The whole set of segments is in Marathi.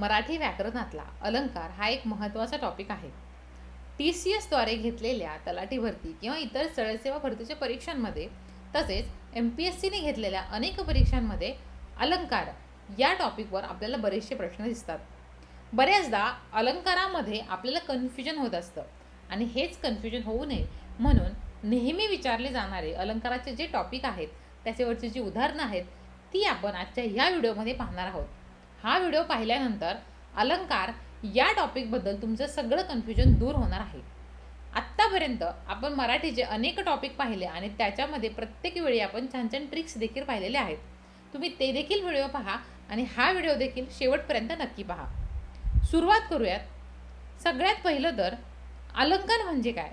मराठी व्याकरणातला अलंकार हा एक महत्त्वाचा टॉपिक आहे. टी सी एसद्वारे घेतलेल्या तलाठी भरती किंवा इतर स्थळसेवा भरतीच्या परीक्षांमध्ये तसेच एम पी एस सीने घेतलेल्या अनेक परीक्षांमध्ये अलंकार या टॉपिकवर आपल्याला बरेचसे प्रश्न दिसतात. बऱ्याचदा अलंकारामध्ये आपल्याला कन्फ्युजन होत असतं आणि हेच कन्फ्युजन होऊ नये म्हणून नेहमी विचारले जाणारे अलंकाराचे जे टॉपिक आहेत त्याच्यावरची जी उदाहरणं आहेत ती आपण आजच्या ह्या व्हिडिओमध्ये पाहणार आहोत. हा व्हिडिओ पाहिल्यानंतर अलंकार या टॉपिकबद्दल तुमचं सगळं कन्फ्युजन दूर होणार आहे. आत्तापर्यंत आपण मराठीचे अनेक टॉपिक पाहिले आणि त्याच्यामध्ये प्रत्येक वेळी आपण छान छान ट्रिक्स देखील पाहिलेले आहेत. तुम्ही ते देखील व्हिडिओ पहा आणि हा व्हिडिओ देखील शेवटपर्यंत नक्की पहा. सुरुवात करूयात. सगळ्यात पहिलं तर अलंकार म्हणजे काय?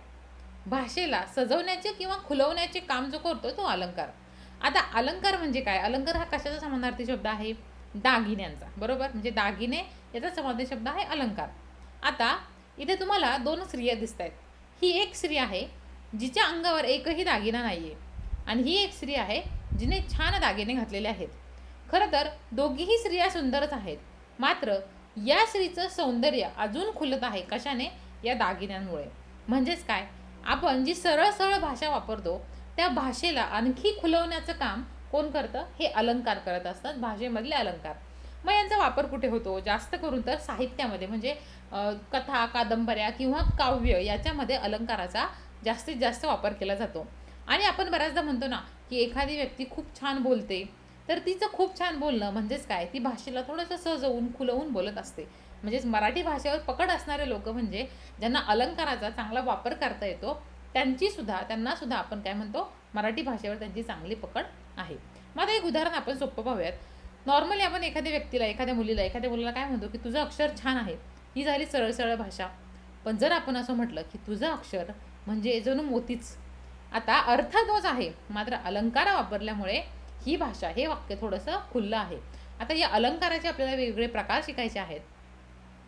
भाषेला सजवण्याचे किंवा खुलवण्याचे काम जो करतो तो अलंकार. आता अलंकार म्हणजे काय? अलंकार हा कशाचा समानार्थी शब्द आहे? दागिन्यांचा बरोबर? म्हणजे दागिने याचा समाधी शब्द आहे अलंकार. आता इथे तुम्हाला दोन स्त्रिया दिसत आहेत ही एक स्त्री आहे जिच्या अंगावर एकही दागिना नाही आहे आणि ही एक स्त्री आहे जिने छान दागिने घातलेले आहेत. खरं तर दोघीही स्त्रिया सुंदरच आहेत. मात्र या स्त्रीचं सौंदर्य अजून खुलत आहे कशाने? या दागिन्यांमुळे. म्हणजेच काय? आपण जी सरळ सरळ भाषा वापरतो त्या भाषेला आणखी खुलवण्याचं काम कोण करतं? हे अलंकार करत असतात भाषेमधले अलंकार. मग यांचा वापर कुठे होतो? जास्त करून तर साहित्यामध्ये म्हणजे कथा कादंबऱ्या किंवा काव्य याच्यामध्ये अलंकाराचा जास्तीत जास्त वापर केला जातो. आणि आपण बऱ्याचदा म्हणतो ना की एखादी व्यक्ती खूप छान बोलते तर तिचं खूप छान बोलणं म्हणजेच काय? ती भाषेला थोडंसं सजवून खुलवून बोलत असते. म्हणजेच मराठी भाषेवर पकड असणारे लोक म्हणजे ज्यांना अलंकाराचा चांगला वापर करता येतो त्यांची सुद्धा त्यांना सुद्धा आपण काय म्हणतो? मराठी भाषेवर त्यांची चांगली पकड आहे. मग आता एक उदाहरण आपण सोपं पाहूयात. नॉर्मली आपण एखाद्या व्यक्तीला एखाद्या मुलीला एखाद्या मुलाला काय म्हणतो की तुझं अक्षर छान आहे. ही झाली सरळ सरळ भाषा. पण जर आपण असं म्हटलं की तुझं अक्षर म्हणजे जणू मोतीच. आता अर्थ तोच आहे. मात्र अलंकार वापरल्यामुळे ही भाषा हे वाक्य थोडंसं खुल्लं आहे. आता या अलंकाराचे आपल्याला वेगवेगळे प्रकार शिकायचे आहेत.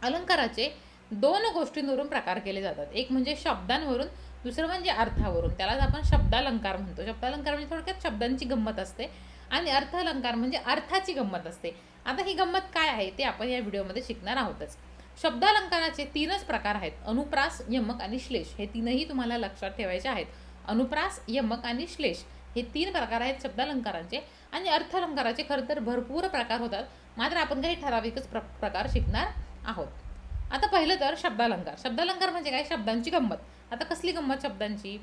अलंकाराचे दोन गोष्टींवरून प्रकार केले जातात. एक म्हणजे शब्दांवरून दुसरं म्हणजे अर्थावरून त्यालाच आपण शब्दालंकार म्हणतो. शब्दालंकार म्हणजे थोडक्यात शब्दांची गंमत असते आणि अर्थ अलंकार म्हणजे अर्थाची गंमत असते. आता ही गंमत काय आहे ते आपण या व्हिडिओमध्ये शिकणार आहोतच. शब्दालंकाराचे तीनच प्रकार आहेत अनुप्रास यमक आणि श्लेष. हे तीनही तुम्हाला लक्षात ठेवायचे आहेत. अनुप्रास यमक आणि श्लेष हे तीन प्रकार आहेत शब्दालंकारांचे आणि अर्थालंकाराचे खरं तर भरपूर प्रकार होतात. मात्र आपण काही ठराविकच प्र प्रकार शिकणार आहोत. आता पहिलं तर शब्दालंकार. शब्दालंकार म्हणजे काय? शब्दांची गंमत. आता कसली गंमत शब्दांची?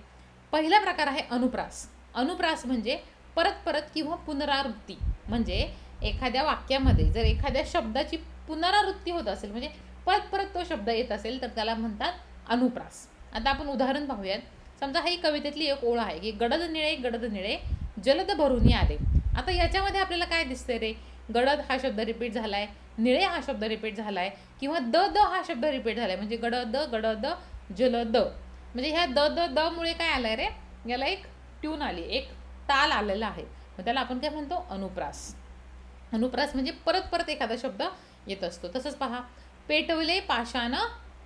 पहिला प्रकार आहे अनुप्रास. अनुप्रास म्हणजे परत परत किंवा पुनरावृत्ती. म्हणजे एखाद्या वाक्यामध्ये जर एखाद्या शब्दाची पुनरावृत्ती होत असेल म्हणजे परत परत तो शब्द येत असेल तर त्याला म्हणतात अनुप्रास. आता आपण उदाहरण पाहूयात. समजा ही कवितेतली एक ओळ आहे की गडद निळे गडद निळे जलद भरून आले. आता याच्यामध्ये आपल्याला काय दिसते रे? गडद हा शब्द रिपीट झाला आहे निळे हा शब्द रिपीट झाला आहे किंवा द द हा शब्द रिपीट झाला आहे म्हणजे गडद गडद जलद. म्हणजे ह्या द द द मुळे काय आलंय रे? याला एक ट्यून आली एक ताल आलेला आहे. मग त्याला आपण काय म्हणतो? अनुप्रास. अनुप्रास म्हणजे परत परत एखादा शब्द येत असतो. तसंच पहा पेटवले पाषाण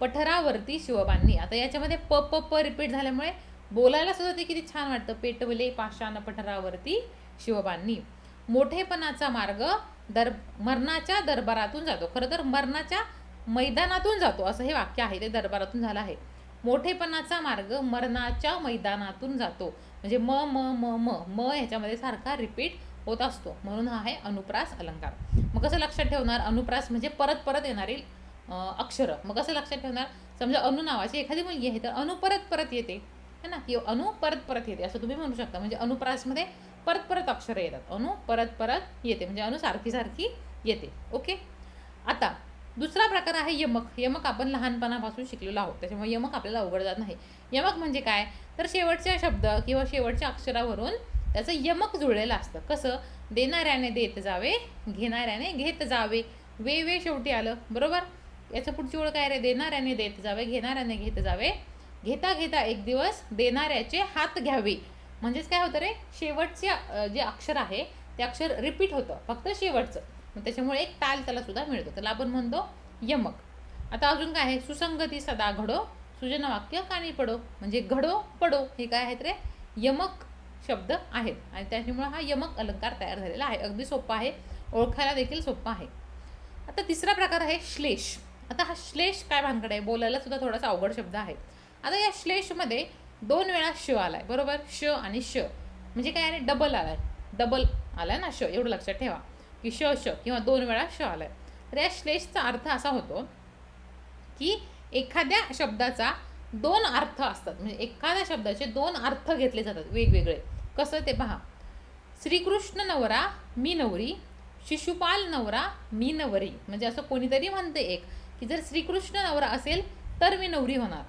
पठरावरती शिवबांनी. आता याच्यामध्ये प प प रिपीट झाल्यामुळे बोलायला सुद्धा ते किती छान वाटतं. पेटवले पाषाण पठरावरती शिवबांनी. मोठेपणाचा मार्ग दर मरणाच्या दरबारातून जातो. खरं तर मरणाच्या मैदानातून जातो. असं हे वाक्य आहे. ते दरबारातून झालं आहे. मोठेपणाचा मार्ग मरणाच्या मैदानातून जातो. म्हणजे म म म म म ह्याच्यामध्ये सारखा रिपीट होत असतो. म्हणून हा आहे अनुप्रास अलंकार. मग कसं लक्षात ठेवणार? अनुप्रास म्हणजे परत परत येणारी अक्षरं. मग कसं लक्षात ठेवणार? समजा अनु नावाची एखादी मुलगी आहे तर अनु परत परत येते. है ना? की अनु परत परत येते. असं तुम्ही म्हणू शकता. म्हणजे अनुप्रासमध्ये परत परत अक्षरं येतात. अनु परत परत येते. म्हणजे अनु सारखी सारखी येते. ओके? आता दुसरा प्रकार आहे यमक. यमक आपण लहानपणापासून शिकलेलो आहोत त्याच्यामुळे यमक आपल्याला अवघड जात नाही. यमक म्हणजे काय? तर शेवटच्या शब्द किंवा शेवटच्या अक्षरावरून त्याचं यमक जुळलेलं असतं. कसं? देणाऱ्याने देत जावे घेणाऱ्याने घेत जावे. वे वे शेवटी आलं. बरोबर? याचं पुढची ओळख काय रे? देणाऱ्याने देत जावे घेणाऱ्याने घेत जावे. घेता घेता एक दिवस देणाऱ्याचे हात घ्यावे. म्हणजेच काय होतं रे? शेवटचे जे अक्षर आहे ते अक्षर रिपीट होतं. फक्त शेवटचं. मग त्याच्यामुळे एक ताल त्याला सुद्धा मिळतो. त्याला आपण म्हणतो यमक. आता अजून काय आहे? सुसंगती सदा घडो सुजन वाक्य कानी पडो. म्हणजे घडो पडो हे काय आहेत रे? यमक शब्द आहेत. आणि त्याच्यामुळे हा यमक अलंकार तयार झालेला आहे. अगदी सोपा आहे. ओळखायला देखील सोपा आहे. आता तिसरा प्रकार आहे श्लेष. आता हा श्लेष काय भानगड आहे? बोलायला सुद्धा थोडासा अवघड शब्द आहे. आता या श्लेषमध्ये दोन वेळा श आलाय. बरोबर? श आणि श. म्हणजे काय आहे? डबल आलाय. डबल आलाय ना श? एवढं लक्षात ठेवा. की श श किंवा दोन वेळा श आलाय. तर या श्लेषचा अर्थ असा होतो की एखाद्या शब्दाचा दोन अर्थ असतात. म्हणजे एखाद्या शब्दाचे दोन अर्थ घेतले जातात वेगवेगळे. कसं ते पहा. श्रीकृष्ण नवरा मी नवरी. शिशुपाल नवरा मी नवरी. म्हणजे असं कोणीतरी म्हणते एक की जर श्रीकृष्ण नवरा असेल तर मी नवरी होणार.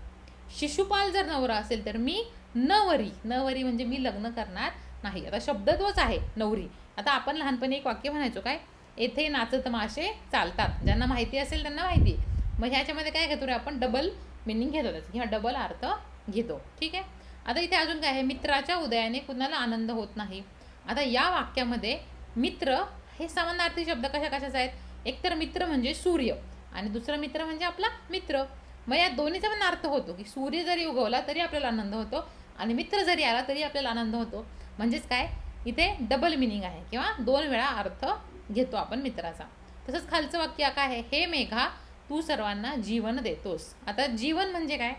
शिशुपाल जर नवरा असेल तर मी नवरी. नवरी म्हणजे मी लग्न करणार नाही. आता शब्द तोच आहे नवरी. आता आपण लहानपणी एक वाक्य म्हणायचो काय? येथे नाचत मासे चालतात. ज्यांना माहिती असेल त्यांना माहिती. मग ह्याच्यामध्ये काय घेतो रे आपण? डबल मिनिंग घेतो त्याचं. किंवा डबल अर्थ घेतो. ठीक आहे? आता इथे अजून काय आहे? मित्राच्या उदयाने कुणाला आनंद होत नाही. आता या वाक्यामध्ये मित्र हे समानार्थी शब्द कशा कशाचे आहेत? एक तर मित्र म्हणजे सूर्य आणि दुसरा मित्र म्हणजे आपला मित्र. मग या दोन्हीचा पण अर्थ होतो की सूर्य जरी उगवला तरी आपल्याला आनंद होतो आणि मित्र जरी आला तरी आपल्याला आनंद होतो. म्हणजेच काय? इथे डबल मिनिंग आहे. किंवा दोन वेळा अर्थ घेतो आपण मित्राचा. तसंच खालचं वाक्य काय आहे? हे मेघा तू सर्वांना जीवन देतोस. आता जीवन म्हणजे काय?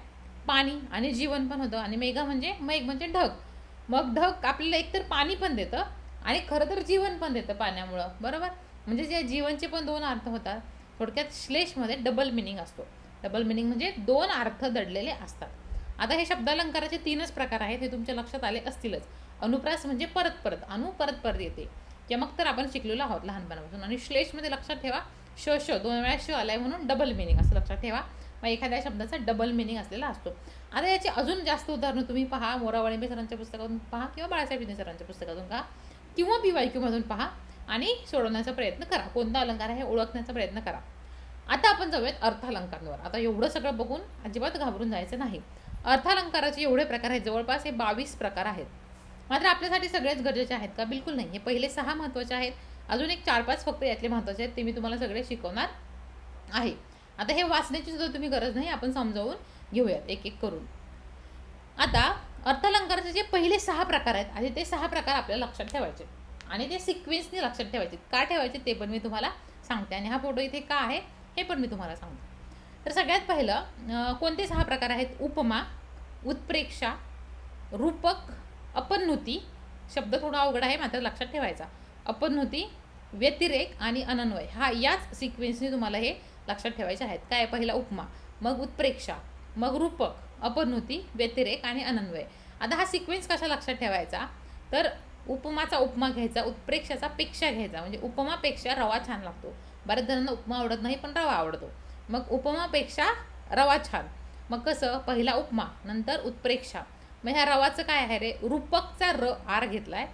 पाणी आणि जीवन पण होतं. आणि मेघा म्हणजे मेघ म्हणजे ढग. मग ढग आपल्याला एकतर पाणी पण देतं आणि खरं तर जीवन पण देतं पाण्यामुळं. बरोबर? म्हणजे जे जीवनचे पण दोन अर्थ होतात थोडक्यात श्लेषमध्ये डबल मिनिंग असतो. डबल मिनिंग म्हणजे दोन अर्थ दडलेले असतात. आता हे शब्दालंकाराचे तीनच प्रकार आहेत हे तुमच्या लक्षात आले असतीलच. अनुप्रास म्हणजे परत परत अनु परत परत येते. मग तर आपण शिकलेलो आहोत लहानपणापासून. आणि श्लेषमध्ये म्हणजे लक्षात ठेवा श श दोन वेळा श आलाय म्हणून डबल मिनिंग असं लक्षात ठेवा. मग एखाद्या शब्दाचा डबल मिनिंग असलेला असतो. आता याची अजून जास्त उदाहरणं तुम्ही पहा. मोरावळेंबे सरांच्या पुस्तकातून पहा किंवा बाळासाहेब सरांच्या पुस्तकातून पहा. किंवा बी वाय क्यूमधून पहा आणि सोडवण्याचा प्रयत्न करा. कोणता अलंकार आहे ओळखण्याचा प्रयत्न करा. आता आपण जाऊयात अर्थालंकारांवर आता एवढं सगळं बघून अजिबात घाबरून जायचं नाही. अर्थालंकाराचे एवढे प्रकार आहेत. जवळपास हे बावीस प्रकार आहेत. मात्र आपल्यासाठी सगळेच गरजेचे आहेत का? बिलकुल नाही. हे पहिले सहा महत्त्वाचे आहेत. अजून एक चार पाच फक्त यातले महत्त्वाचे आहेत. ते मी तुम्हाला सगळे शिकवणार आहे. आता हे वाचण्याची सुद्धा तुम्ही गरज नाही. आपण समजावून घेऊयात. एक एक करून. आता अर्थालंकाराचे जे पहिले सहा प्रकार आहेत आणि ते सहा प्रकार आपल्याला लक्षात ठेवायचे आणि ते सिक्वेन्सने लक्षात ठेवायचे. का ठेवायचे ते पण मी तुम्हाला सांगते आणि हा फोटो इथे का आहे हे पण मी तुम्हाला सांगते. तर सगळ्यात पहिलं कोणते सहा प्रकार आहेत? उपमा उत्प्रेक्षा रूपक अपन्नुती शब्द थोडा अवघड आहे मात्र लक्षात ठेवायचा. अपन्नुती व्यतिरेक आणि अनन्वय. हा याच सिक्वेन्सने तुम्हाला हे लक्षात ठेवायचे आहेत. काय पहिला उपमा. मग उत्प्रेक्षा. मग रूपक. अपन्नुती व्यतिरेक आणि अनन्वय. आता हा सिक्वेन्स कसा लक्षात ठेवायचा? तर उपमाचा उपमा घ्यायचा उत्प्रेक्षाचा पेक्षा घ्यायचा. म्हणजे उपमापेक्षा रवा छान लागतो. बऱ्याच जणांना उपमा आवडत नाही पण रवा आवडतो. मग उपमापेक्षा रवा छान. मग कसं? पहिला उपमा नंतर उत्प्रेक्षा. मग ह्या रवाचं काय आहे रे? रूपकचा र आर घेतला आहे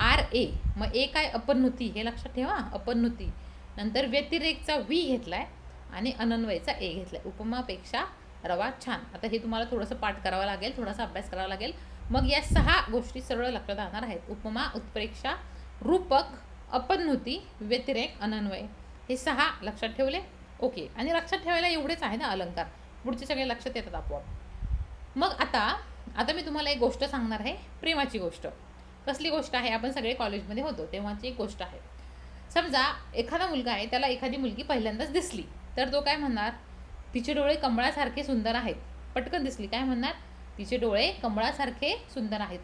आर ए. मग ए काय? अपन्नुती हे लक्षात ठेवा अपन्नुती नंतर व्यतिरेकचा व्ही घेतला आहे आणि अनन्वयचा ए घेतला आहे उपमापेक्षा रवा छान. आता हे तुम्हाला थोडंसं पाठ करावं लागेल थोडासा अभ्यास करावा लागेल. मग या सहा गोष्टी सरळ लक्षात राहणार आहेत. उपमा उत्प्रेक्षा रूपक अपन्नुती व्यतिरेक अनन्वय. हे सहा लक्षात ठेवले? ओके. आणि लक्षात ठेवायला एवढेच आहे ना अलंकार. पुढचे सगळे लक्षात येतात आपोआप. मग आता आता मी तुम्हाला एक गोष्ट सांगणार आहे प्रेमाची गोष्ट. कसली गोष्ट आहे? आपण सगळे कॉलेजमध्ये होतो तेव्हाची एक गोष्ट आहे. समजा एखादा मुलगा आहे त्याला एखादी मुलगी पहिल्यांदाच दिसली तर तो काय म्हणणार? तिचे डोळे कमळासारखे सुंदर आहेत. पटकन दिसली. काय म्हणणार? तिचे डोळे कमळासारखे सुंदर आहेत.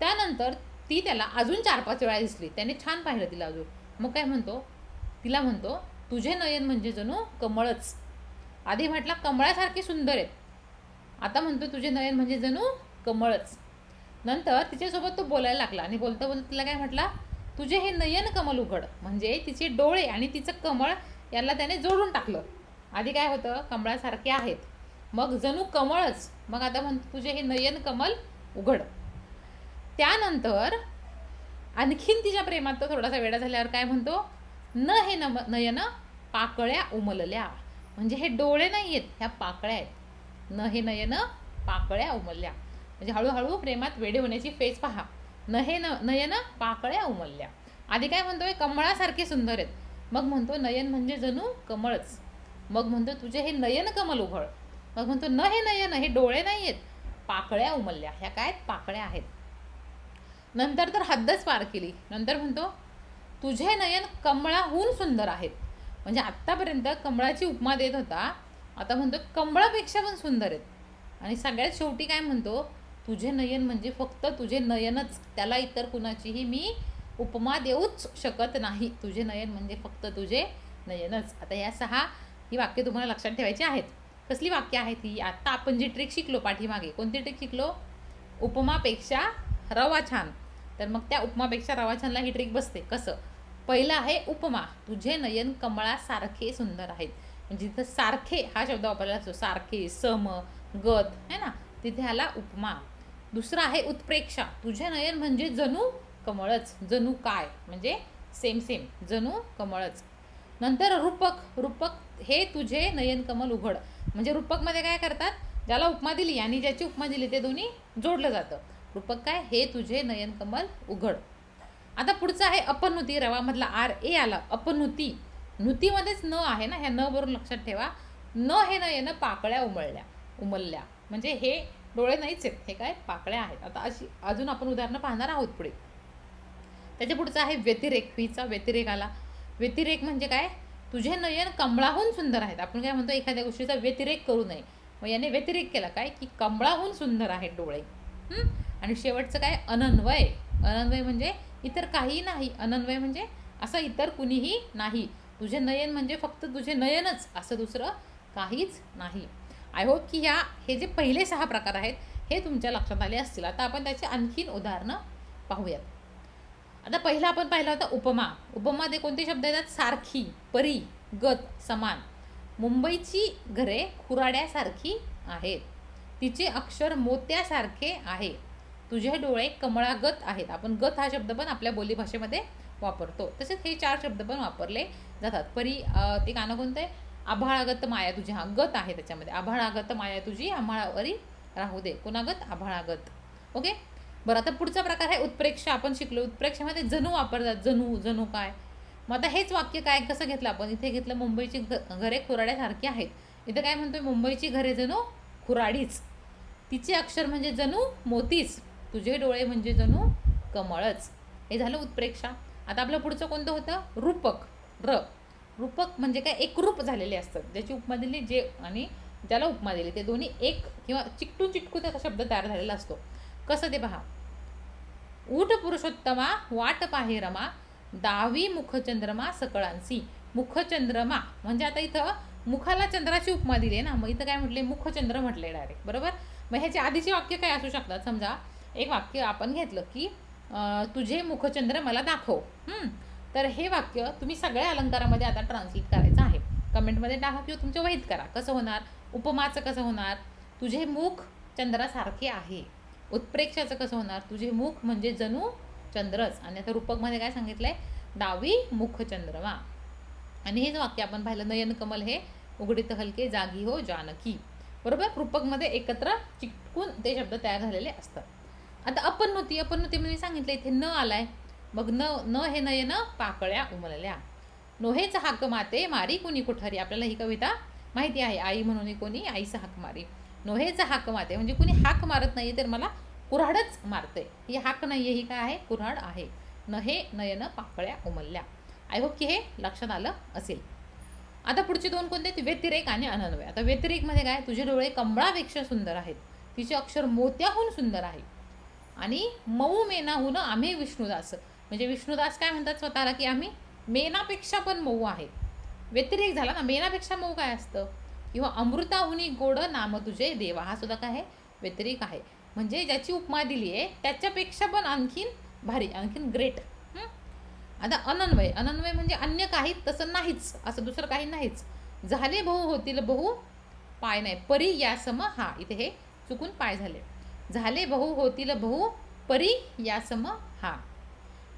त्यानंतर ती त्याला अजून चार पाच वेळा दिसली. त्याने छान पाहिलं तिला अजून. मग काय म्हणतो? तिला म्हणतो तुझे नयन म्हणजे जणू कमळच. आधी म्हटला कमळासारखे सुंदर आहेत. आता म्हणतो तुझे नयन म्हणजे जणू कमळच. नंतर तिच्यासोबत तो बोलायला लागला आणि बोलता बोलता तिला काय म्हटला? तुझे हे नयन कमल उघड म्हणजे तिचे डोळे आणि तिचं कमळ याला त्याने जोडून टाकलं. आधी काय होतं? कमळासारखे आहेत. मग जणू कमळच. मग आता म्हणतो तुझे हे नयन कमल उघड. त्यानंतर आणखीन तिच्या प्रेमात तो थोडासा वेळा झाल्यावर काय म्हणतो? न हे नम नयन पाकळ्या उमलल्या. म्हणजे हे डोळे नाही आहेत ह्या पाकळ्या आहेत. न हे नयन पाकळ्या उमलल्या. म्हणजे हळूहळू प्रेमात वेडे होण्याची फेज पहा. न हे न नयन पाकळ्या उमलल्या. आधी काय म्हणतोय? कमळासारखे सुंदर आहेत. मग म्हणतो नयन म्हणजे जणू कमळच. मग म्हणतो तुझे हे नयन कमल उघड मग म्हणतो न हे नयन हे डोळे नाही आहेत पाकळ्या उमलल्या. ह्या काय पाकळ्या आहेत. नंतर तर हद्दच पार केली. नंतर म्हणतो तुझे नयन कमळाहून सुंदर आहेत. म्हणजे आत्तापर्यंत कमळाची उपमा देत होता आता म्हणतो कमळापेक्षा पण सुंदर आहेत. आणि सगळ्यात शेवटी काय म्हणतो तुझे नयन म्हणजे फक्त तुझे नयनच. त्याला इतर कुणाचीही मी उपमा देऊच शकत नाही. तुझे नयन म्हणजे फक्त तुझे नयनच. आता या सहा ही वाक्य तुम्हाला लक्षात ठेवायची आहेत. कसली वाक्य आहेत ही? आत्ता आपण जी ट्रिक शिकलो पाठीमागे कोणती ट्रिक शिकलो? उपमापेक्षा रवा छान. तर मग त्या उपमापेक्षा रवा छानला ही ट्रिक बसते. कसं? पहिलं आहे उपमा. तुझे नयन कमळासारखे सुंदर आहेत. म्हणजे जिथं सारखे हा शब्द वापरला असतो सारखे सम गत है ना? तिथे आला उपमा. दुसरा आहे उत्प्रेक्षा. तुझे नयन म्हणजे जणू कमळच. जणू काय? म्हणजे सेम सेम जणू कमळच. नंतर रूपक. रूपक हे तुझे नयन कमल उघड. म्हणजे रूपकमध्ये काय करतात? ज्याला उपमा दिली आणि ज्याची उपमा दिली ते दोन्ही जोडलं जातं. रूपक काय? हे तुझे नयन कमल उघड. आता पुढचं आहे अपनुती. रवामधला आर ए आला. अपनुती. नुतीमध्येच न आहे ना ह्या न बरोबर लक्षात ठेवा. न हे न येणं पाकळ्या उमळल्या उमलल्या. म्हणजे हे डोळे नाहीच आहेत हे काय पाकळ्या आहेत. आता अशी अजून आपण उदाहरणं पाहणार आहोत पुढे. त्याच्या पुढचं आहे व्यतिरेक व्हीचा व्यतिरेक आला. व्यतिरेक म्हणजे काय? तुझे नयन कमळाहून सुंदर आहेत. आपण काय म्हणतो एखाद्या गोष्टीचा व्यतिरेक करू नये. मग याने व्यतिरेक केला काय? की कमळाहून सुंदर आहेत डोळे. आणि शेवटचं काय? अनन्वय. अनन्वय म्हणजे इतर काही नाही. अनन्वय म्हणजे असं इतर कुणीही नाही. तुझे नयन म्हणजे फक्त तुझे नयनच असं दुसरं काहीच नाही. आय होप की ह्या हे जे पहिले सहा प्रकार आहेत हे तुमच्या लक्षात आले असतील. आता आपण त्याची आणखीन उदाहरणं पाहूयात. आता पहिला आपण पाहिला होता उपमा. उपमामध्ये कोणते शब्द येतात? सारखी परी गत समान. मुंबईची घरे खुराड्यासारखी आहेत. तिचे अक्षर मोत्यासारखे आहे. तुझे डोळे कमळागत आहेत. आपण गत हा शब्द पण आपल्या बोलीभाषेमध्ये वापरतो. तसेच हे चार शब्द पण वापरले जातात. परी ते गाणं कोणतं आहे आभाळागत माया तुझी. हा गत आहे त्याच्यामध्ये. आभाळागत माया तुझी आम्हाळावरी राहू दे. कुणागत? आभाळागत. ओके? बरं आता पुढचा प्रकार आहे उत्प्रेक्षा. आपण शिकलो उत्प्रेक्षामध्ये जणू वापरतात. जणू जणू काय? मग आता हेच वाक्य काय? कसं घेतलं आपण? इथे घेतलं मुंबईची घ घरे खुराड्यासारखी आहेत. इथं काय म्हणतोय? मुंबईची घरे जणू खुराडीच. तिचे अक्षर म्हणजे जणू मोतीच. तुझे डोळे म्हणजे जणू कमळच. हे झालं उत्प्रेक्षा. आता आपलं पुढचं कोणतं होतं? रूपक र. रूपक म्हणजे काय? एकरूप झालेले असतात. ज्याची उपमा दिली जे आणि ज्याला उपमा दिली. ते दोन्ही एक किंवा चिकटून चिटकून त्याचा शब्द तयार झालेला असतो. कसं ते पहा. ऊट पुरुषोत्तमा वाट पाहे रमा दावी मुखचंद्रमा सकळांसी. मुखचंद्रमा म्हणजे आता इथं मुखाला चंद्राची उपमा दिली आहे ना. मग इथं काय म्हटले? मुखचंद्र म्हटले डायरेक्ट बरोबर? मग ह्याचे आधीचे वाक्य काय असू शकतात? समजा एक वाक्य आपण घेतलं की तुझे मुखचंद्र मला दाखव. तर हे वाक्य तुम्ही सगळ्या अलंकारामध्ये आता ट्रान्सलेट करायचं आहे. कमेंटमध्ये टाका किंवा तुमच्या वहीत करा. कसं होणार? उपमाचं कसं होणार? तुझे मुख चंद्रासारखे आहे. उत्प्रेक्षाचं कसं होणार? तुझे मुख म्हणजे जणू चंद्रच. आणि आता रूपकमध्ये काय सांगितलंय? डावी मुख चंद्रमा आणि हेच वाक्य आपण पाहिलं नयन कमल हे उघडीत हलके जागी हो जानकी. बरोबर? रूपकमध्ये एकत्र चिटकून ते शब्द तयार झालेले असतात. आता अपन्नती अपन्नती म्हणजे सांगितलं इथे न आलाय. मग न न हे नयन पाकळ्या उमलल्या. नोहेच हाक माते मारी कुणी कुठारी. आपल्याला ही कविता माहिती आहे आई म्हणून कोणी आईचं हाक मारी. नोहेच हाक माते म्हणजे कुणी हाक मारत नाही तर मला कुऱ्हाडच मारते. ही हाक नाही आहे ही काय आहे? कुऱ्हाड आहे. न हे नयन पाकळ्या उमलल्या. आय होप की हे लक्षात आलं असेल. आता पुढचे दोन कोणते आहेत? व्यतिरेक आणि अनन्वय. आता व्यतिरेकमध्ये काय? तुझे डोळे कमळापेक्षा सुंदर आहेत. तिचे अक्षर मोत्याहून सुंदर आहे आणि मऊ मेनाहून आम्ही विष्णुदास. म्हणजे विष्णुदास काय म्हणतात स्वतःला की आम्ही मेनापेक्षा पण मऊ आहे. व्यतिरेक झाला ना मेनापेक्षा मऊ काय असतं? किंवा अमृताहुनी गोड नाम तुझे देवा हा सुद्धा काय आहे? व्यतिरेक आहे. म्हणजे ज्याची उपमा दिली आहे त्याच्यापेक्षा पण आणखीन भारी आणखीन ग्रेट आता अनन्वय. अनन्वय म्हणजे अन्य काही तसं नाहीच. असं दुसरं काही नाहीच. झाले बहू होतील बहु पाय नाही. परी या सम हा. इथे हे चुकून पाय झाले. झाले बहु होतील बहु परी यासम हा.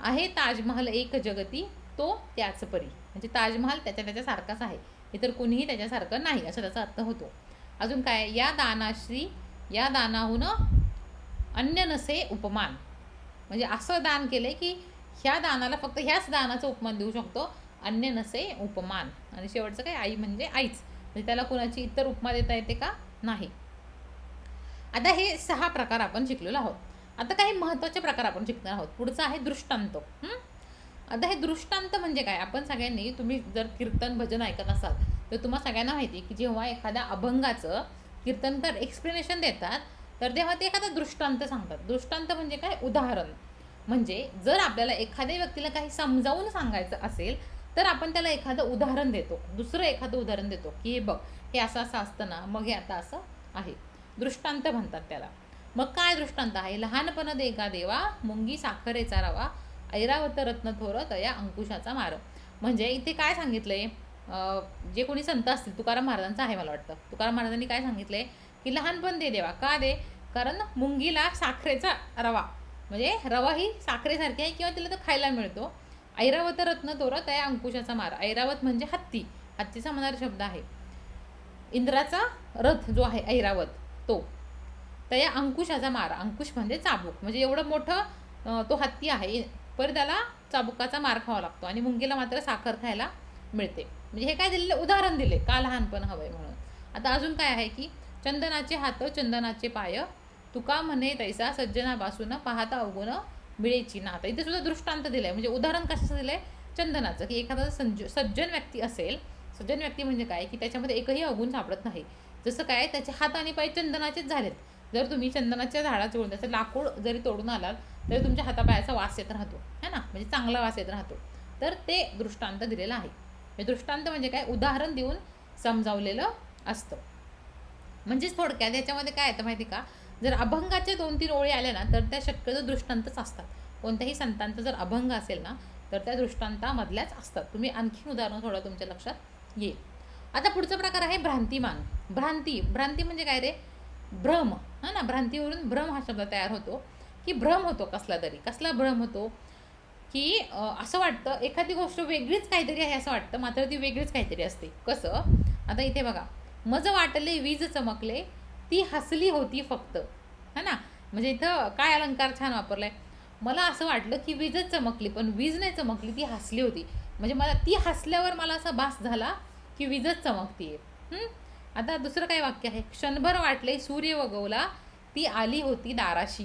आहे ताजमहल एक जगती तो त्याच परी. म्हणजे ताजमहल त्याच्या त्याच्यासारखाच आहे. इतर कुणीही त्याच्यासारखं नाही असं त्याचा अर्थ होतो. अजून काय? या दानाश्री या दानाहून अन्य नसे उपमान. म्हणजे असं दान केलंय की ह्या दानाला फक्त ह्याच दानाचं उपमान देऊ शकतो. अन्य नसे उपमान. आणि शेवटचं काय? आई म्हणजे आईच. म्हणजे त्याला कोणाची इतर उपमा देता येते का? नाही. आता हे सहा प्रकार आपण शिकलेलो आहोत. आता काही महत्त्वाचे प्रकार आपण शिकणार आहोत. पुढचा आहे दृष्टांत. आता हे दृष्टांत म्हणजे काय? आपण सगळ्यांनी तुम्ही जर कीर्तन भजन ऐकत असाल तर तुम्हाला सगळ्यांना माहिती की जेव्हा एखाद्या अभंगाचं कीर्तनकार एक्सप्लेनेशन देतात तर तेव्हा ते एखादा दृष्टांत सांगतात. दृष्टांत म्हणजे काय? उदाहरण. म्हणजे जर आपल्याला एखाद्या व्यक्तीला काही समजावून सांगायचं असेल तर आपण त्याला एखादं उदाहरण देतो. दुसरं एखादं उदाहरण देतो की हे बघ हे असं असं असतं ना मग हे आता असं आहे. दृष्टांत म्हणतात त्याला. मग काय दृष्टांत आहे? लहानपण देगा देवा मुंगी साखरेचा रवा ऐरावत रत्न थोर तया अंकुशाचा मार म्हणजे इथे काय सांगितलंय? जे कोणी संत असतील तुकाराम महाराजांचं आहे मला वाटतं. तुकाराम महाराजांनी काय सांगितलंय? की लहानपण दे देवा. का दे? कारण मुंगीला साखरेचा रवा. म्हणजे रवा ही साखरेसारखी आहे किंवा तिला तर खायला मिळतो. ऐरावत रत्न तोर तया अंकुशाचा मार. ऐरावत म्हणजे हत्ती. हत्तीचा म्हणणारा शब्द आहे. इंद्राचा रथ जो आहे ऐरावत. तो. तर या अंकुशाचा मार. अंकुश म्हणजे चाबूक. म्हणजे एवढं मोठं तो हत्ती आहे. पर त्याला चाबुकाचा मार खावा लागतो आणि मुंगीला मात्र साखर खायला मिळते. म्हणजे हे काय दिलेलं? उदाहरण दिले. का लहानपण हवंय म्हणून. आता अजून काय आहे की चंदनाचे हात चंदनाचे पाय तुका म्हणे तैसा सज्जनापासून पाहता अवगुण मिळेची ना आता इथे सुद्धा दृष्टांत दिलंय. म्हणजे उदाहरण कशाचं दिलंय? चंदनाचं. की एखादा संज सज्जन व्यक्ती असेल सज्जन व्यक्ती म्हणजे काय? की त्याच्यामध्ये एकही अवगुण सापडत नाही. जसं काय त्याचे हात आणि पाय चंदनाचेच झालेत. जर तुम्ही चंदनाच्या झाडाजवळून त्याचं लाकूड जरी तोडून आलात तरी तुमच्या हातापायाचा वास येत राहतो. है ना? म्हणजे चांगला वास येत राहतो. तर ते दृष्टांत दिलेलं आहे. हे दृष्टांत म्हणजे काय? उदाहरण देऊन समजावलेलं असतं. म्हणजेच थोडक्यात याच्यामध्ये काय येतं माहिती का? जर अभंगाचे दोन तीन ओळी आल्या ना तर त्या शक्यतो दृष्टांतच असतात. कोणत्याही संतांचा जर अभंग असेल ना तर त्या दृष्टांतामधल्याच असतात. तुम्ही आणखी उदाहरणं थोडं तुमच्या लक्षात येईल. आता पुढचा प्रकार आहे भ्रांतिमान. भ्रांती. भ्रांती म्हणजे काय रे? भ्रम. हा ना? भ्रांतीवरून भ्रम हा शब्द तयार होतो. की भ्रम होतो कसला तरी. कसला भ्रम होतो? की असं वाटतं एखादी गोष्ट वेगळीच काहीतरी आहे असं वाटतं मात्र ती वेगळीच काहीतरी असते. कसं? आता इथे बघा. मज वाटले वीज चमकले ती हसली होती फक्त. है ना? म्हणजे इथं काय अलंकार छान वापरलाय? मला असं वाटलं की वीजच चमकली पण वीज नाही चमकली ती हसली होती. म्हणजे मला ती हसल्यावर मला असा भास झाला की वीजच चमकतीये. आता दुसरं काय वाक्य आहे? क्षणभर वाटले सूर्य वगवला ती आली होती दाराशी.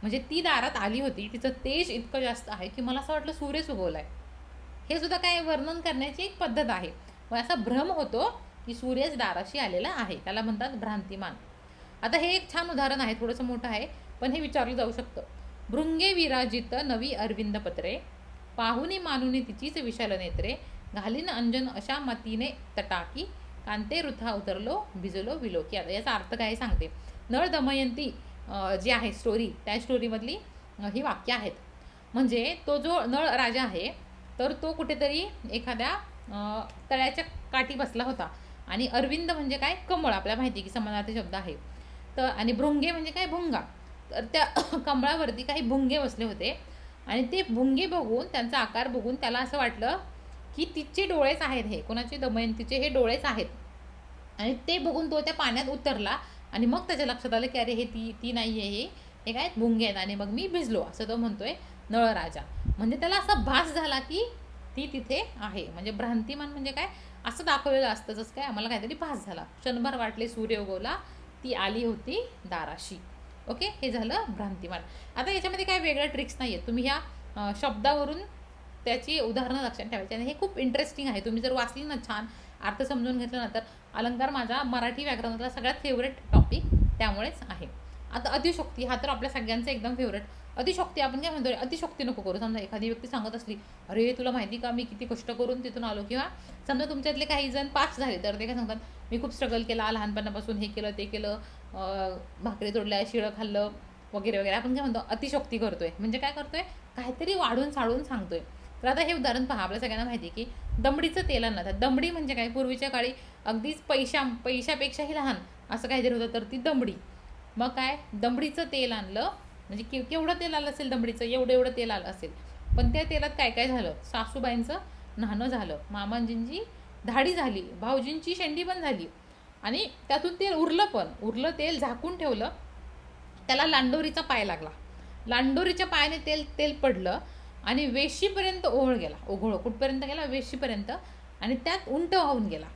म्हणजे ती दारात आली होती. तिचं तेज इतकं जास्त आहे की मला असं वाटलं सूर्यच उगवलाय. हे सुद्धा काय वर्णन करण्याची एक पद्धत आहे. मग असा भ्रम होतो की सूर्यच दाराशी आलेला आहे. त्याला म्हणतात भ्रांतिमान. आता हे एक छान उदाहरण आहे. थोडंसं मोठं आहे पण हे विचारलं जाऊ शकतं. भृंगे विराजित नवी अरविंद पत्रे पाहुनी मानुनी तिचीच विशाल नेत्रे घालीन अंजन अशा मतीने तटाकी कांते वृथा उतरलो भिजलो विलो. की आता याचा अर्थ काय सांगते. नळ दमयंती जी आहे स्टोरी त्या स्टोरीमधली ही वाक्य आहेत. म्हणजे तो जो नळ राजा आहे तर तो कुठेतरी एखाद्या तळ्याच्या काठी बसला होता. आणि अरविंद म्हणजे काय? कमळ आपल्याला माहिती की समानार्थी शब्द आहे. तर आणि भृंगे म्हणजे काय? भुंगा. तर त्या कमळावरती काही भुंगे बसले होते. आणि ते भुंगे बघून त्यांचा आकार बघून त्याला असं वाटलं की तिचे डोळेच आहेत हे कोणाचे दमयंतीचे हे डोळेच आहेत. आणि ते बघून तो त्या पाण्यात उतरला आणि मग त्याच्या लक्षात आलं की अरे हे ती ती नाही आहे हे. हे काय भुंगे आहेत आणि मग मी भिजलो असं तो म्हणतोय नळराजा. म्हणजे त्याला असा भास झाला की ती तिथे आहे. म्हणजे भ्रांतिमान म्हणजे काय? असं दाखवलेलं असतं जसं काय आम्हाला काहीतरी भास झाला. क्षणभर वाटले सूर्य उगवला ती आली होती दाराशी. ओके? हे झालं भ्रांतिमान. आता याच्यामध्ये काय वेगळ्या ट्रिक्स नाही आहेत तुम्ही ह्या शब्दावरून त्याची उदाहरणं लक्षात ठेवायची. आणि हे खूप इंटरेस्टिंग आहे. तुम्ही जर वाचली ना छान अर्थ समजून घेतला ना तर अलंकार माझा मराठी व्याकरणातला सगळ्यात फेवरेट टॉपिक त्यामुळेच आहे. आता अतिशोक्ती हा तर आपल्या सगळ्यांचा एकदम फेवरेट अतिशोक्ती आपण काय म्हणतो अतिशोक्ती नको करू. समजा एखादी व्यक्ती सांगत असली अरे तुला माहिती का? मी किती कष्ट करून तिथून आलो? किंवा समजा तुमच्यातले काही जण पास झाले तर ते काय सांगतात मी खूप स्ट्रगल केला लहानपणापासून हे केलं ते केलं भाकरी तोडल्या शिळं खाल्लं वगैरे वगैरे. आपण काय म्हणतो अतिशोक्ती करतोय. म्हणजे काय करतोय? काहीतरी वाढून साडून सांगतोय. तर आता हे उदाहरण पहा आपल्या सगळ्यांना माहिती आहे की दमडीचं तेल आणलं दमडी म्हणजे काय? पूर्वीच्या काळी अगदीच पैशा पैशापेक्षाही लहान असं काहीतरी होतं तर ती दमडी. मग काय? दमडीचं तेल आणलं म्हणजे के केवढं तेल आलं असेल दमडीचं? एवढं एवढं तेल आलं असेल. पण त्या तेलात काय काय झालं? सासूबाईंचं न्हाणं झालं. मामांजींची धाडी झाली भाऊजींची शेंडी पण झाली. आणि त्यातून तेल उरलं पण. उरलं तेल झाकून ठेवलं. त्याला लांडोरीचा पाय लागला. लांडोरीच्या पायाने तेल तेल पडलं. आणि वेशीपर्यंत ओहळ गेला. ओघळ कुठपर्यंत गेला? वेशीपर्यंत. आणि त्यात उंट वाहून गेला.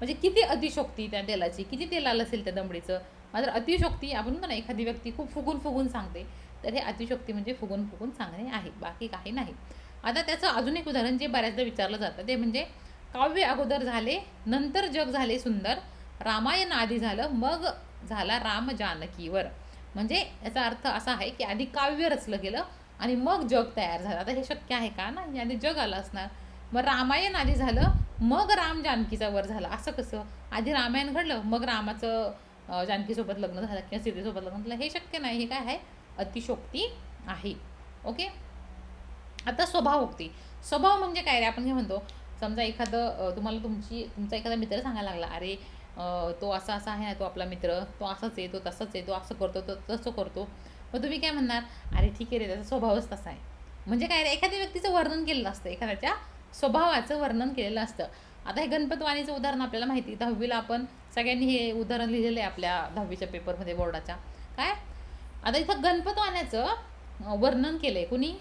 म्हणजे किती अतिशोक्ती त्या तेलाची किती तेल आलं असेल त्या दमडीचं? मात्र अतिशोक्ती आपण म्हणतो ना एखादी व्यक्ती खूप फुगून फुगून सांगते तर हे अतिशोक्ती म्हणजे फुगून फुगून सांगणे आहे बाकी काही नाही. आता त्याचं अजून एक उदाहरण जे बऱ्याचदा विचारलं जातं ते म्हणजे काव्य अगोदर झाले नंतर जग झाले सुंदर रामायण आधी झालं मग झाला राम जानकीवर म्हणजे याचा अर्थ असा आहे की आधी काव्य रचलं गेलं आणि मग जग तयार झालं. आता हे शक्य आहे का? ना आधी जग आलं असणार. मग रामायण आधी झालं मग राम जानकीचा वर झाला. असं कसं? आधी रामायण घडलं मग रामाचं जानकीसोबत लग्न झालं किंवा सीतेसोबत लग्न झालं. हे शक्य नाही. हे काय आहे? अतिशोक्ती आहे. ओके? आता स्वभावोक्ती स्वभाव म्हणजे काय रे? आपण हे म्हणतो समजा एखादं तुम्हाला तुमची तुमचा एखादा मित्र सांगायला लागला अरे तो असा असा आहे ना तो आपला मित्र. तो असाच आहे तो तसाच आहे तो असं करतो तो तसं करतो. मग तुम्ही काय म्हणणार? अरे ठीक आहे रे त्याचा स्वभावच तसा आहे. म्हणजे काय रे एखाद्या व्यक्तीचं वर्णन केलेलं असतं एखाद्याच्या स्वभावाचं वर्णन केलेलं असतं. आता हे गणपतवाणीचं उदाहरण आपल्याला माहिती दहावीला आपण सगळ्यांनी हे उदाहरण लिहिलेलं आहे आपल्या दहावीच्या पेपरमध्ये बोर्डाच्या. काय? आता इथं गणपतवाण्याचं वर्णन केलं आहे कुणी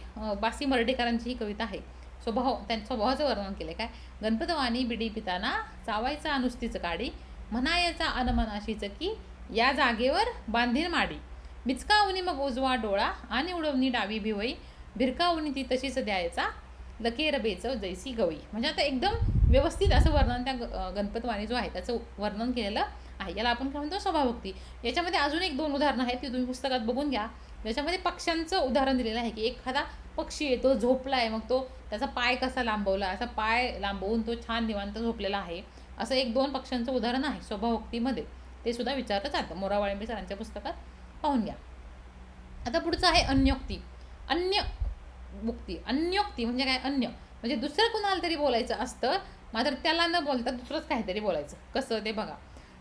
बासी मर्डेकरांची ही कविता आहे. स्वभाव त्या स्वभावाचं वर्णन केलं आहे काय? गणपतवाणी बिडी पिताना चावायचा नुसतीचं काडी म्हणायचा अनमनाशीचं की या जागेवर बांधील माडी. बिचकावणी मग उजवा डोळा आणि उडवणी डावी भिवई. भिरकावणी ती तशीच द्यायचा. लकेर बेचव जैसी गवई. म्हणजे आता एकदम व्यवस्थित असं वर्णन त्या ग- गणपतवाणी जो आहे त्याचं वर्णन केलेलं आहे. याला आपण काय म्हणतो? स्वभावभक्ती याच्यामध्ये अजून एक दोन उदाहरणं आहेत ती तुम्ही पुस्तकात बघून घ्या. ज्याच्यामध्ये पक्ष्यांचं उदाहरण दिलेलं आहे की एखादा पक्षी आहे तो झोपला आहे मग तो त्याचा पाय कसा लांबवला असा पाय लांबवून तो छान निवांत झोपलेला आहे. असं एक दोन पक्ष्यांचं उदाहरण आहे स्वभावभक्तीमध्ये ते सुद्धा विचारलं जातं. मोरावाळिंबे सरांच्या पुस्तकात पाहून घ्या आता पुढचं आहे अन्योक्ती. अन्य मुक्ती. अन्योक्ती म्हणजे काय? अन्य. म्हणजे दुसरं कुणाला तरी बोलायचं असतं मात्र त्याला न बोलता दुसरंच काहीतरी बोलायचं. कसं ते बघा.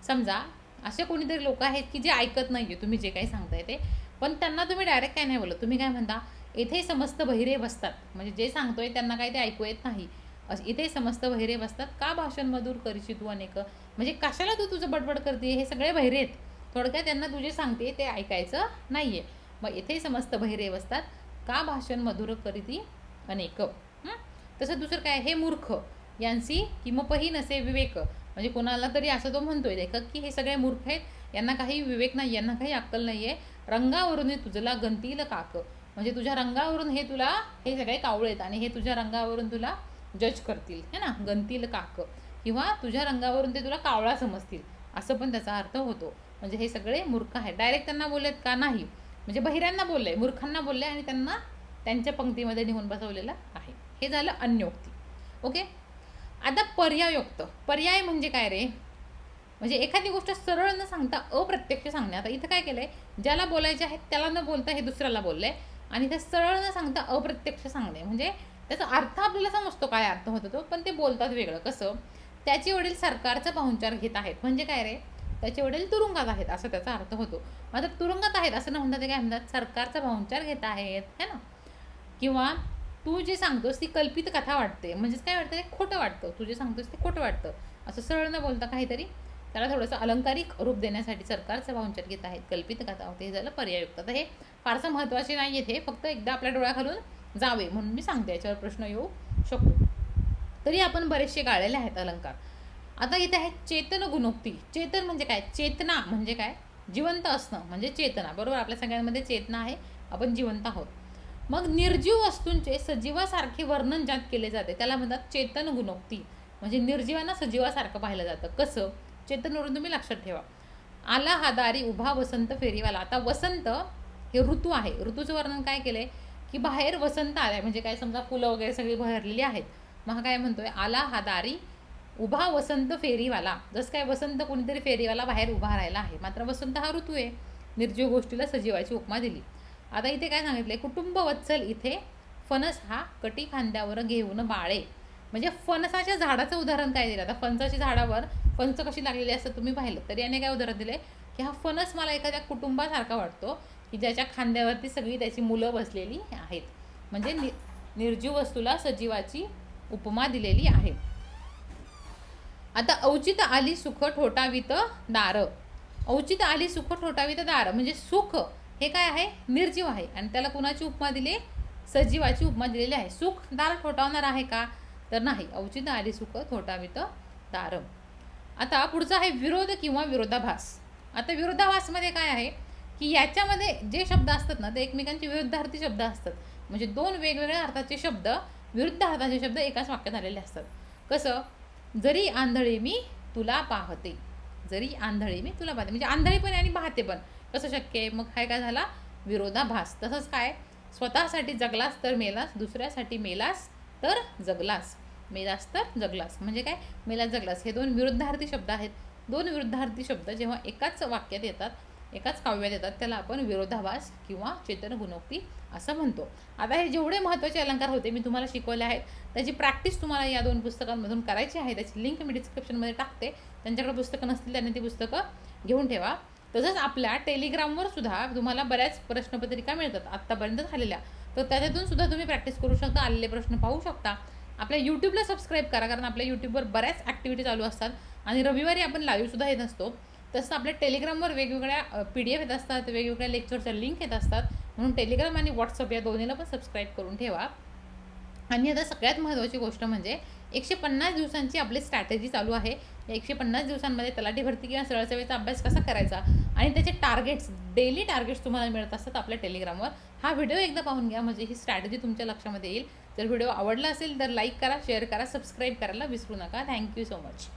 समजा असे कोणीतरी लोक आहेत की जे ऐकत नाही आहे तुम्ही जे काही सांगताय ते. पण त्यांना तुम्ही डायरेक्ट काय नाही बोलत. तुम्ही काय म्हणता? इथे समस्त बहिरे बसतात. म्हणजे जे सांगतोय त्यांना काही ते ऐकू येत नाही. इथे समस्त बहिरे बसतात. का भाषण मधुर करशी तू अनेक? म्हणजे कशाला तू तुझं बडबड करते? हे सगळे बहिरे आहेत. थोडक्यात त्यांना तुझे सांगते ते ऐकायचं नाही आहे मग येथे समस्त बहिरे असतात का भाषण मधुर करीती अनेक? तसं दुसरं काय? हे मूर्ख. यांची किमपही नसे विवेक. म्हणजे कोणाला तरी असं तो म्हणतोय लेखक की हे सगळे मूर्ख आहेत. यांना काही विवेक नाही यांना काही अक्कल नाही आहे रंगावरून हे तुझला गंतील काक. म्हणजे तुझ्या रंगावरून हे तुला हे सगळे कावळे आहेत आणि हे तुझ्या रंगावरून तुला जज करतील. है ना? गंतील काक. किंवा तुझ्या रंगावरून ते तुला कावळा समजतील. असं पण त्याचा अर्थ होतो. म्हणजे हे सगळे मूर्ख आहेत. डायरेक्ट त्यांना बोललेत का नाही? म्हणजे बहिऱ्यांना बोलले मूर्खांना बोलले आणि त्यांना त्यांच्या पंक्तीमध्ये नेऊन बसवलेलं आहे. हे झालं अन्योक्ती. ओके आता पर्यायोक्त. पर्याय म्हणजे काय रे? म्हणजे एखादी गोष्ट सरळ न सांगता अप्रत्यक्ष सांगणे. आता इथं काय केलं आहे ज्याला बोलायचे आहेत त्याला न बोलता हे दुसऱ्याला बोललं आहे आणि ते सरळ न सांगता अप्रत्यक्ष सांगणे. म्हणजे त्याचा अर्थ आपल्याला समजतो काय अर्थ होतो तो पण ते बोलतात वेगळं. कसं? त्याचे वडील सरकारचा पाहुणचार घेत आहेत. म्हणजे काय रे? त्याचे वडील तुरुंगात आहेत असं त्याचा अर्थ होतो. मात्र तुरुंगात आहेत असं न म्हणतात ते काय म्हणतात सरकारचा पाहुणचार घेत आहेत है ना? किंवा तू जे सांगतोस ती कल्पित कथा वाटते. म्हणजेच काय वाटतं? ते खोटं वाटतं. तू जे सांगतोस ते खोटं वाटतं. असं सरळ न बोलता काहीतरी त्याला थोडंसं अलंकारिक रूप देण्यासाठी सरकारचं भावंचार घेत आहेत. कल्पित कथा होते हे झालं पर्यायुक्त. तर हे फारसं महत्त्वाचे नाही आहेत हे फक्त एकदा आपल्या डोळ्याखालून जावे म्हणून मी सांगते. याच्यावर प्रश्न येऊ शकतो. तरी आपण बरेचसे गाळलेले आहेत अलंकार. आता इथे आहे चेतन गुणोक्ती. चेतन म्हणजे काय? चेतना म्हणजे काय? जिवंत असणं म्हणजे चेतना. बरोबर? आपल्या सगळ्यांमध्ये चेतना आहे. आपण जिवंत आहोत. मग निर्जीव वस्तूंचे सजीवासारखे वर्णन ज्यात केले जाते त्याला म्हणतात चेतन गुणोक्ती. म्हणजे निर्जीवांना सजीवासारखं पाहिलं जातं. कसं? चेतनवरून तुम्ही लक्षात ठेवा. आला हा दारी उभा वसंत फेरीवाला. आता वसंत हे ऋतू आहे. ऋतूचं वर्णन काय केलं आहे की बाहेर वसंत आलाय. म्हणजे काय? समजा फुलं वगैरे सगळी बहरलेली आहेत. मग काय म्हणतोय? आला हा दारी उभा वसंत फेरीवाला जसं काय वसंत कोणीतरी फेरीवाला बाहेर उभा राहिला आहे मात्र वसंत हा ऋतू आहे. निर्जीव गोष्टीला सजीवाची उपमा दिली. आता इथे काय सांगितले कुटुंब वत्सल इथे फणस हा कटी खांद्यावर घेऊन बाळे. म्हणजे फणसाच्या झाडाचं उदाहरण काय दिलं? आता फणसाच्या झाडावर फणस कशी लागलेली असं तुम्ही पाहिलं. तर याने काय उदाहरण दिलंय? की हा फणस मला एखाद्या कुटुंबासारखा वाटतो की ज्याच्या खांद्यावरती सगळी त्याची मुलं बसलेली आहेत. म्हणजे नि निर्जीव वस्तूला सजीवाची उपमा दिलेली आहे. आता औचित आली सुख ठोठावित दार. औचित आली सुख ठोठावित दार. म्हणजे सुख हे काय आहे? निर्जीव आहे. आणि त्याला कुणाची उपमा दिली? सजीवाची उपमा दिलेली आहे. सुख दार ठोठावणार आहे का? तर नाही. औचित आली सुख थोटावित दार. आता पुढचं आहे विरोध किंवा विरोधाभास. आता विरोधाभासमध्ये काय आहे? की याच्यामध्ये जे शब्द असतात ना ते एकमेकांचे विरुद्धार्थी शब्द असतात. म्हणजे दोन वेगवेगळ्या अर्थाचे शब्द विरुद्ध अर्थाचे शब्द एकाच वाक्यात आलेले असतात. कसं? जरी आंधळे मी तुला पाहते. जरी आंधळे मी तुला पाहते. म्हणजे आंधळे पण आणि पाहते पण. कसं शक्य आहे? मग काय काय झाला? विरोधाभास. तसंच काय? स्वतःसाठी जगलास तर मेलास दुसऱ्यासाठी मेलास तर जगलास. मेलास तर जगलास. म्हणजे काय? मेलास जगलास. हे दोन विरुद्धार्थी शब्द आहेत. दोन विरुद्धार्थी शब्द जेव्हा एकाच वाक्यात येतात एकाच काव्यात येतात त्याला आपण विरोधाभास किंवा चेतन गुणोक्ती असं म्हणतो. आता हे जेवढे महत्त्वाचे अलंकार होते मी तुम्हाला शिकवले आहेत. त्याची प्रॅक्टिस तुम्हाला या दोन पुस्तकांमधून करायची आहे. त्याची लिंक मी डिस्क्रिप्शनमध्ये टाकते. त्यांच्याकडे पुस्तकं नसतील त्यांनी ती पुस्तकं घेऊन ठेवा. तसंच आपल्या टेलिग्रामवर सुद्धा तुम्हाला बऱ्याच प्रश्नपत्रिका मिळतात. आत्तापर्यंत झालेल्या. तर त्याच्यातून सुद्धा तुम्ही प्रॅक्टिस करू शकता आलेले प्रश्न पाहू शकता. आपल्या यूट्यूबला सबस्क्राईब करा कारण आपल्या यूट्यूबवर बऱ्याच ॲक्टिव्हिटी चालू असतात. आणि रविवारी आपण लाईव्हसुद्धा येत असतो. तसं आपल्या टेलिग्रामवर वेगवेगळ्या पी डी एफ येत असतात वेगवेगळ्या लेक्चरच्या लिंक येत असतात. म्हणून टेलिग्राम आणि व्हॉट्सअप या दोन्हीला पण सबस्क्राईब करून ठेवा. आणि आता सगळ्यात महत्त्वाची गोष्ट म्हणजे एकशे पन्नास दिवसांची आपली स्ट्रॅटेजी चालू आहे. या एकशे पन्नास दिवसांमध्ये तलाठी भरती किंवा सरळसेवेचा अभ्यास कसा करायचा आणि त्याचे टार्गेट्स डेली टार्गेट्स तुम्हाला मिळत असतात आपल्या टेलिग्रामवर. हा व्हिडिओ एकदा पाहून घ्या म्हणजे ही स्ट्रॅटेजी तुमच्या लक्षामध्ये येईल. जर व्हिडिओ आवडला असेल तर लाईक करा शेअर करा सबस्क्राईब करायला विसरू नका. Thank you so much.